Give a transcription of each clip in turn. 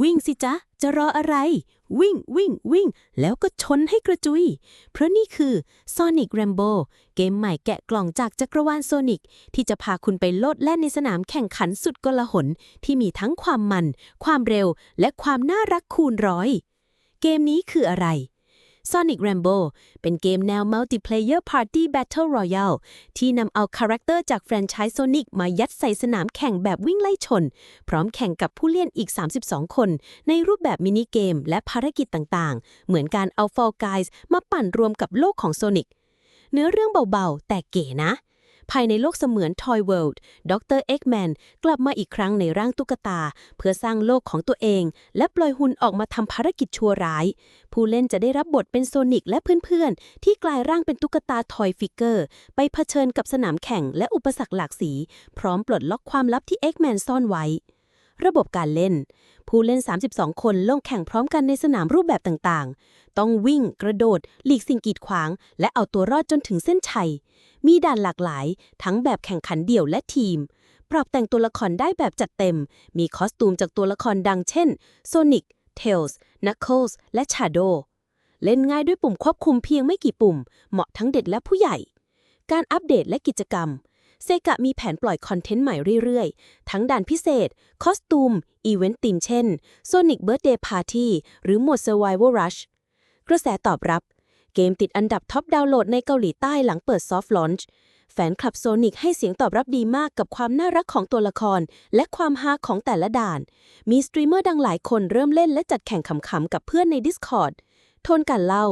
วิ่งสิจ๊ะ จะรออะไร วิ่งวิ่งวิ่ง แล้วก็ชนให้กระจุย เพราะนี่คือ Sonic Rambo เกมใหม่แกะกล่องจากจักรวาลโซนิกที่จะพาคุณไปโลดแล่นในสนามแข่งขันสุดกลหนที่มีทั้งความมัน ความเร็ว และความน่ารักคูณร้อย เกมนี้คืออะไร Sonic Rambo เป็นเกมแนว Multiplayer Party Battle Royale ที่นำเอาคาแรคเตอร์จากแฟรนไชส์ Sonic มายัดใส่สนามแข่งแบบวิ่งไล่ชน พร้อมแข่งกับผู้เล่นอีก 32 คน ในรูปแบบมินิเกมและภารกิจต่างๆ เหมือนการเอา Fall Guys มาปั่นรวมกับโลกของ Sonic เนื้อเรื่องเบาๆ แต่เก๋นะ ภายในโลกเสมือน Toy World ดรเอ็กแมนกลับมาอีกครั้งในร่างตุ๊กตา เพื่อสร้างโลกของตัวเอง และปล่อยหุ่นออกมาทำภารกิจชั่วร้าย ผู้เล่นจะได้รับบทเป็นโซนิกและเพื่อนๆ ที่กลายร่างเป็นตุ๊กตาทอยฟิกเกอร์ ไปเผชิญกับสนามแข่งและอุปสรรคหลากสี พร้อมปลดล็อกความลับที่เอ็กแมนซ่อนไว้ ระบบการเล่นผู้เล่น 32 คนลงแข่งพร้อมกันในสนามรูปแบบต่างๆ ต้องวิ่ง กระโดด หลีกสิ่งกีดขวาง และเอาตัวรอดจนถึงเส้นชัย มีด่านหลากหลาย ทั้งแบบแข่งขันเดี่ยวและทีม ปรับแต่งตัวละครได้แบบจัดเต็ม มีคอสตูมจากตัวละครดังเช่น Sonic, Tails, Knuckles และ Shadow เล่นง่ายด้วยปุ่มควบคุมเพียงไม่กี่ปุ่ม เหมาะทั้งเด็กและผู้ใหญ่ การอัปเดตและกิจกรรม เซกะมีแผนปล่อยคอนเทนต์ใหม่เรื่อยๆ ทั้งด่านพิเศษ คอสตูม อีเวนต์ธีมเช่น Sonic Birthday Party หรือหมด Survival Rush กระแสตอบรับ เกมติดอันดับท็อปดาวน์โหลดในเกาหลีใต้หลังเปิดซอฟต์ลอนช์แฟนคลับโซนิกให้เสียงตอบรับดีมากกับความน่ารักของตัวละคร และความฮาของแต่ละด่าน มีสตรีมเมอร์ดังหลายคนเริ่มเล่นและจัดแข่งขำๆกับเพื่อนใน Discord ทนการเล่า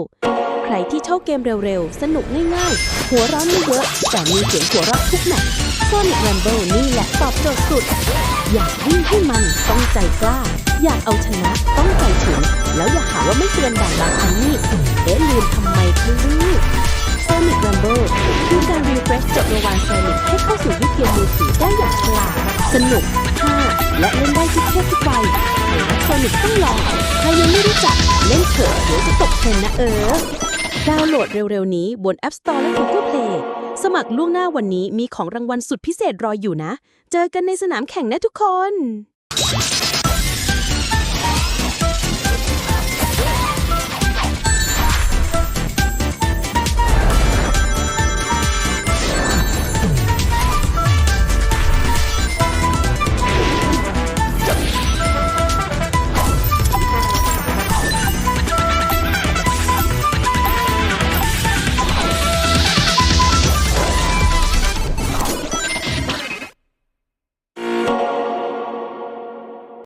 ใครที่ชอบเกมเร็วๆ สนุกง่ายๆ หัวร้อนไม่เยอะ แต่มีเสียงหัวเราะทุกแมตช์ Sonic Rumble นี่แหละตอบโจทย์สุด อยากวิ่งให้มันต้องใจกล้า อยากเอาชนะต้องใจถึง แล้วอย่าหาว่าไม่เตือนด่านบางอันนี่เอ๊ะลืมทำไมคือลูก Sonic Rumble คือการรีเฟรชจักรวาล Sonic ให้เข้าสู่ยุคเกมมือถือได้อย่างฉลาดสนุกฮ่าและเล่นได้ทุกเพศทุกวัยใครรักต้องลองใครยังไม่รู้จักเล่นเถอะเดี๋ยวจะตกเทรนนะเออดาวน์โหลดเร็วๆนี้บน App Store และ Google Play สมัครล่วงหน้าวันนี้มีของรางวัลสุดพิเศษรออยู่นะ เจอกันในสนามแข่งนะทุกคน